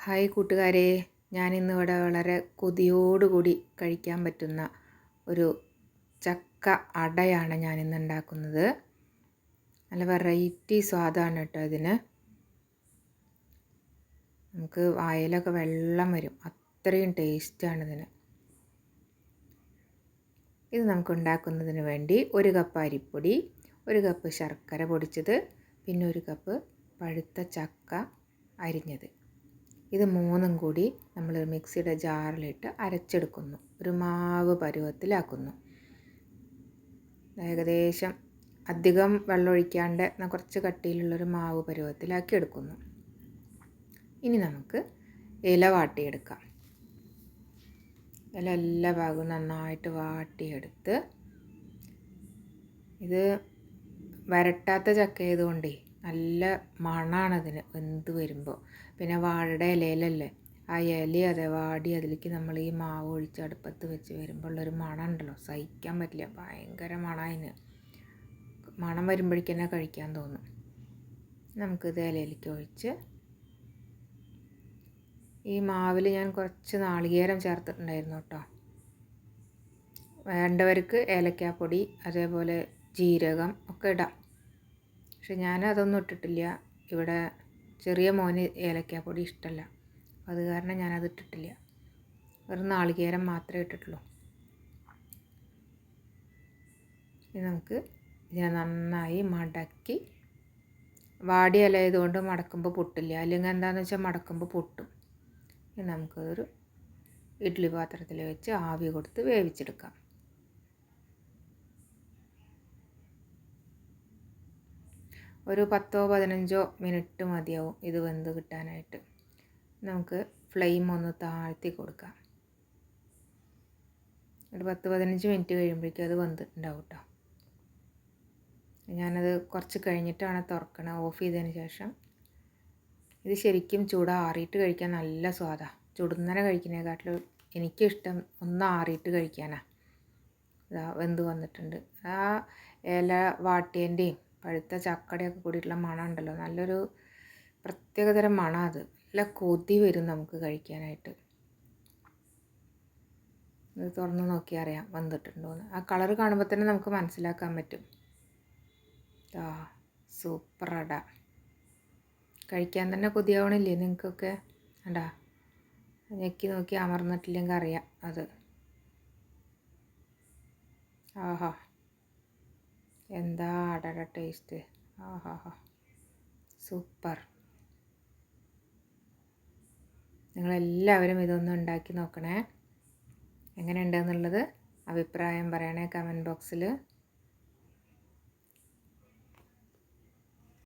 Hi കൂട്ടുകാരെ. ഞാനിന്നിവിടെ വളരെ കൊതിയോടുകൂടി കഴിക്കാൻ പറ്റുന്ന ഒരു ചക്ക അടയാണ് ഞാനിന്ന് ഉണ്ടാക്കുന്നത്. നല്ല വെറൈറ്റി സ്വാദാണ് കേട്ടോ ഇതിന്. നമുക്ക് വായലൊക്കെ വെള്ളം വരും. അത്രയും ടേസ്റ്റാണ് ഇതിന്. ഇത് നമുക്ക് ഉണ്ടാക്കുന്നതിന് വേണ്ടി ഒരു കപ്പ് അരിപ്പൊടി ഒരു കപ്പ് ശർക്കര പൊടിച്ചത് പിന്നെ ഒരു കപ്പ് പഴുത്ത ചക്ക അരിഞ്ഞത്. ഇത് മൂന്നും കൂടി നമ്മൾ മിക്സിയുടെ ജാറിലിട്ട് അരച്ചെടുക്കുന്നു. ഒരു മാവ് പരുവത്തിലാക്കുന്നു. ഏകദേശം അധികം വെള്ളം ഒഴിക്കാണ്ട് കുറച്ച് കട്ടിയിലുള്ളൊരു മാവ് പരുവത്തിലാക്കി എടുക്കുന്നു ഇനി നമുക്ക് ഇല വാട്ടിയെടുക്കാം. ഇല എല്ലാ ഭാഗവും നന്നായിട്ട് വാട്ടിയെടുത്ത് ഇത് വരട്ടാത്ത ചക്ക ആയതുകൊണ്ടേ നല്ല മണമാണ് അതിന് വെന്ത് വരുമ്പോൾ പിന്നെ വാഴയുടെ ഇലയിലല്ലേ? ആ ഇല അതെ വാടി അതിലേക്ക് നമ്മൾ ഈ മാവ് ഒഴിച്ച് അടുപ്പത്ത് വെച്ച് വരുമ്പോൾ ഉള്ളൊരു മണം ഉണ്ടല്ലോ സഹിക്കാൻ പറ്റില്ല. ഭയങ്കര മണം അതിന്. മണം വരുമ്പോഴേക്കും തന്നെ കഴിക്കാൻ തോന്നും. നമുക്കിത് ഇലയിലേക്ക് ഒഴിച്ച് ഈ മാവിൽ ഞാൻ കുറച്ച് നാളികേരം ചേർത്തിട്ടുണ്ടായിരുന്നു കേട്ടോ. വേണ്ടവർക്ക് ഏലക്കാപ്പൊടി അതേപോലെ ജീരകം ഒക്കെ ഇടാം. പക്ഷെ ഞാൻ അതൊന്നും ഇട്ടിട്ടില്ല. ഇവിടെ ചെറിയ മോന് ഏലക്കാപ്പൊടി ഇഷ്ടമല്ല അത് കാരണം ഞാനത് ഇട്ടിട്ടില്ല. വെറും നാളികേരം മാത്രമേ ഇട്ടിട്ടുള്ളൂ. ഇനി നമുക്ക് ഇതിനെ നന്നായി മടക്കി വാടിയ ഇലയതുകൊണ്ട് മടക്കുമ്പോൾ പൊട്ടില്ല. അല്ലെങ്കിൽ എന്താണെന്ന് വെച്ചാൽ മടക്കുമ്പോൾ പൊട്ടും. ഇനി നമുക്കതൊരു ഇഡ്ഡലി പാത്രത്തിൽ വെച്ച് ആവി കൊടുത്ത് വേവിച്ചെടുക്കാം. ഒരു പത്തോ പതിനഞ്ചോ മിനിറ്റ് മതിയാവും ഇത് വെന്ത് കിട്ടാനായിട്ട്. നമുക്ക് ഫ്ലെയിം ഒന്ന് താഴ്ത്തി കൊടുക്കാം. ഒരു പത്ത് പതിനഞ്ച് മിനിറ്റ് കഴിയുമ്പോഴേക്കും അത് വെന്തിട്ടുണ്ടാവും കേട്ടോ ഞാനത് കുറച്ച് കഴിഞ്ഞിട്ടാണ് തുറക്കണത് ഓഫ് ചെയ്തതിന് ശേഷം. ഇത് ശരിക്കും ചൂട് ആറിയിട്ട് കഴിക്കാൻ നല്ല സ്വാദാണ് ചുടുന്നനെ കഴിക്കുന്നതിനെക്കാട്ടിലും എനിക്കിഷ്ടം ഒന്ന് ആറിയിട്ട് കഴിക്കാനാണ് ഇതാ വെന്ത് വന്നിട്ടുണ്ട്. ആ ഇല വാട്ടിയന്റെയും പഴുത്ത ചക്കടയൊക്കെ കൂടിയിട്ടുള്ള മണം ഉണ്ടല്ലോ നല്ലൊരു പ്രത്യേകതരം മണം അത്. നല്ല കൊതി വരും നമുക്ക് കഴിക്കാനായിട്ട്. ഇത് തുറന്ന് നോക്കി അറിയാം വന്നിട്ടുണ്ടോ എന്ന് ആ കളർ കാണുമ്പോൾ തന്നെ നമുക്ക് മനസ്സിലാക്കാൻ പറ്റും. ആ സൂപ്പറട കഴിക്കാൻ തന്നെ കൊതിയാവണില്ലേ നിങ്ങൾക്കൊക്കെ? അടാ ഞെക്കി നോക്കി അമർന്നിട്ടില്ലെങ്കിൽ അറിയാം അത്. ആഹാ. എന്താ അടട ടേസ്റ്റ് ആഹാ ഹാ സൂപ്പർ നിങ്ങളെല്ലാവരും ഇതൊന്ന് ഉണ്ടാക്കി നോക്കണേ. എങ്ങനെയുണ്ടെന്നുള്ളത് അഭിപ്രായം പറയണേ കമന്റ് ബോക്സിൽ